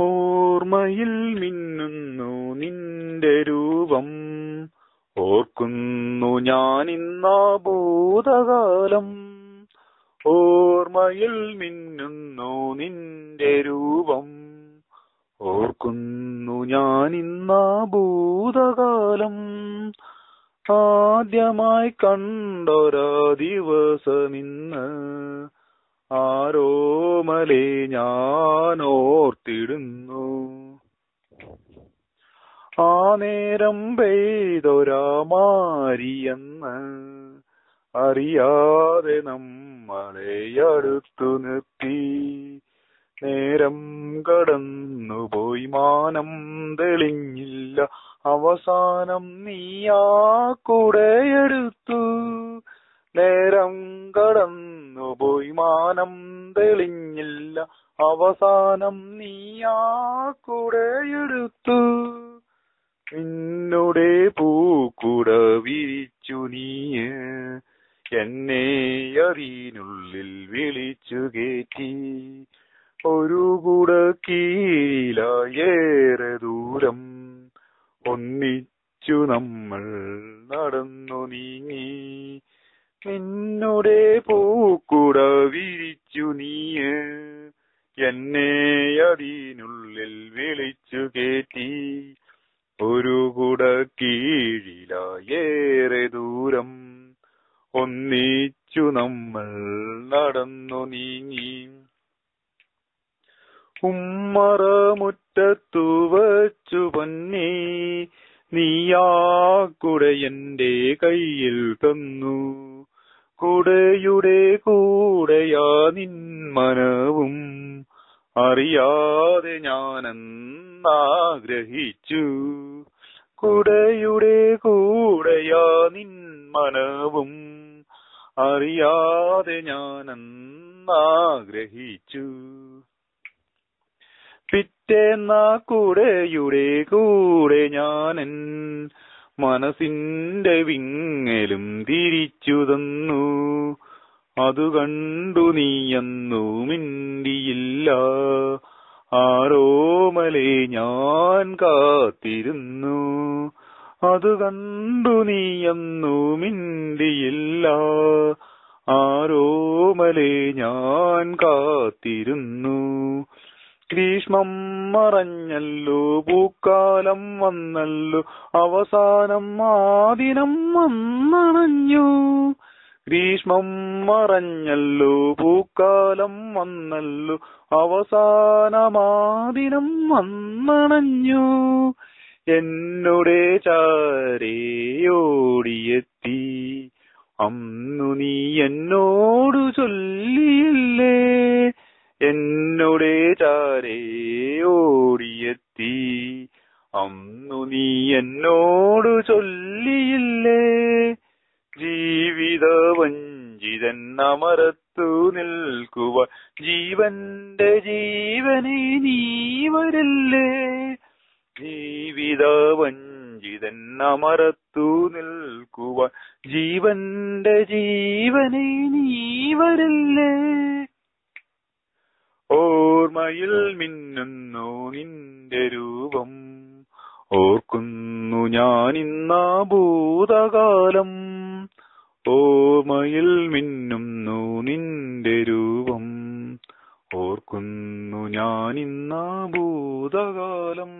ഓർമ്മയിൽ മിന്നുന്നു നിന്റെ രൂപം. ഓർക്കുന്നു ഞാൻ ഇന്നാ ഭൂതകാലം. ഓർമ്മയിൽ മിന്നുന്നു നിന്റെ രൂപം. ഓർക്കുന്നു ഞാൻ ഇന്നാ ഭൂതകാലം. ആദ്യമായി കണ്ടൊരാ ദിവസമിന്ന് ആരോമലെ ഞാൻ ഓർത്തിടുന്നു ആ നേരം പെയ്തൊരാമാരിയെന്ന് അറിയാതെ നമ്മളെ അടുത്തു നിർത്തി. നേരം കടന്നുപോയി മാനം തെളിഞ്ഞില്ല. അവസാനം നീയാ കൂടെയെടുത്തു നേരം കടന്നുപോയി മാനം തെളിഞ്ഞില്ല അവസാനം നീയാ കൂടെയെടുത്തു. നിന്നുടെ പൂക്കുട വിരിച്ചു നീയ് എന്നെ അറിയിനുള്ളിൽ വിളിച്ചു കയറ്റി ഒരു കുട കീഴിലായേറെ ദൂരം ഒന്നിച്ചു നമ്മൾ നടന്നു നീങ്ങി. നിന്നുടെ പൂക്കുട വിരിച്ചു നീയ്. എന്നെ അതിനുള്ളിൽ വിളിച്ചു കേറ്റി. ഒരു കുട കീഴിലായേറെ ദൂരം. ഒന്നിച്ചു നമ്മൾ നടന്നു നീങ്ങി. ഉമ്മറ മുറ്റത്തു വച്ചു പൊന്നേ. നീയാ കുട എന്റെ കയ്യിൽ തന്നു. കുടയുടെ കൂടെയാ നിൻ മനവും. അറിയാതെ ഞാനെന്നാഗ്രഹിച്ചു. കുടയുടെ കൂടെയാ നിൻ മനവും. അറിയാതെ ഞാനെന്നാഗ്രഹിച്ചു. പിറ്റേന്ന കുടയുടെ കൂടെ ഞാനൻ മനസ്സിന്റെ വിങ്ങലും തിരിച്ചു തന്നു അതു കണ്ടു നീയെന്നു മിണ്ടിയില്ല. ആരോമലെ ഞാൻ കാത്തിരുന്നു. അതു കണ്ടു നീയെന്നു മിണ്ടിയില്ല. ആരോമലെ ഞാൻ കാത്തിരുന്നു. ഗ്രീഷ്മം മറഞ്ഞല്ലോ പൂക്കാലം വന്നല്ലോ അവസാനം ആദിനം വന്നണഞ്ഞു. ഗ്രീഷ്മം മറഞ്ഞല്ലോ പൂക്കാലം വന്നല്ലോ അവസാനമാദിനം വന്നണഞ്ഞു. എന്നുടെ ചാരയോടിയെത്തി അന്നു നീ എന്നോടു ചൊല്ലിയില്ലേ അന്നു നീ എന്നോടു ചൊല്ലിയില്ലേ? ജീവിത വഞ്ചിതൻ അമരത്തു നിൽക്കുവ ജീവന്റെ ജീവനെ നീ വരില്ലേ? ജീവിത വഞ്ചിതൻ അമരത്തു നിൽക്കുവ ജീവന്റെ ജീവനെ നീ വരില്ലേ? ഓർമ്മയിൽ മിന്നുന്നു നിന്റെ രൂപം ഓർക്കുന്നു ഞാൻ ഇന്നാ ഭൂതകാലം. ഓമയിൽ മിന്നുന്നു നിന്റെ രൂപം. ഓർക്കുന്നു ഞാൻ ഇന്നാ ഭൂതകാലം.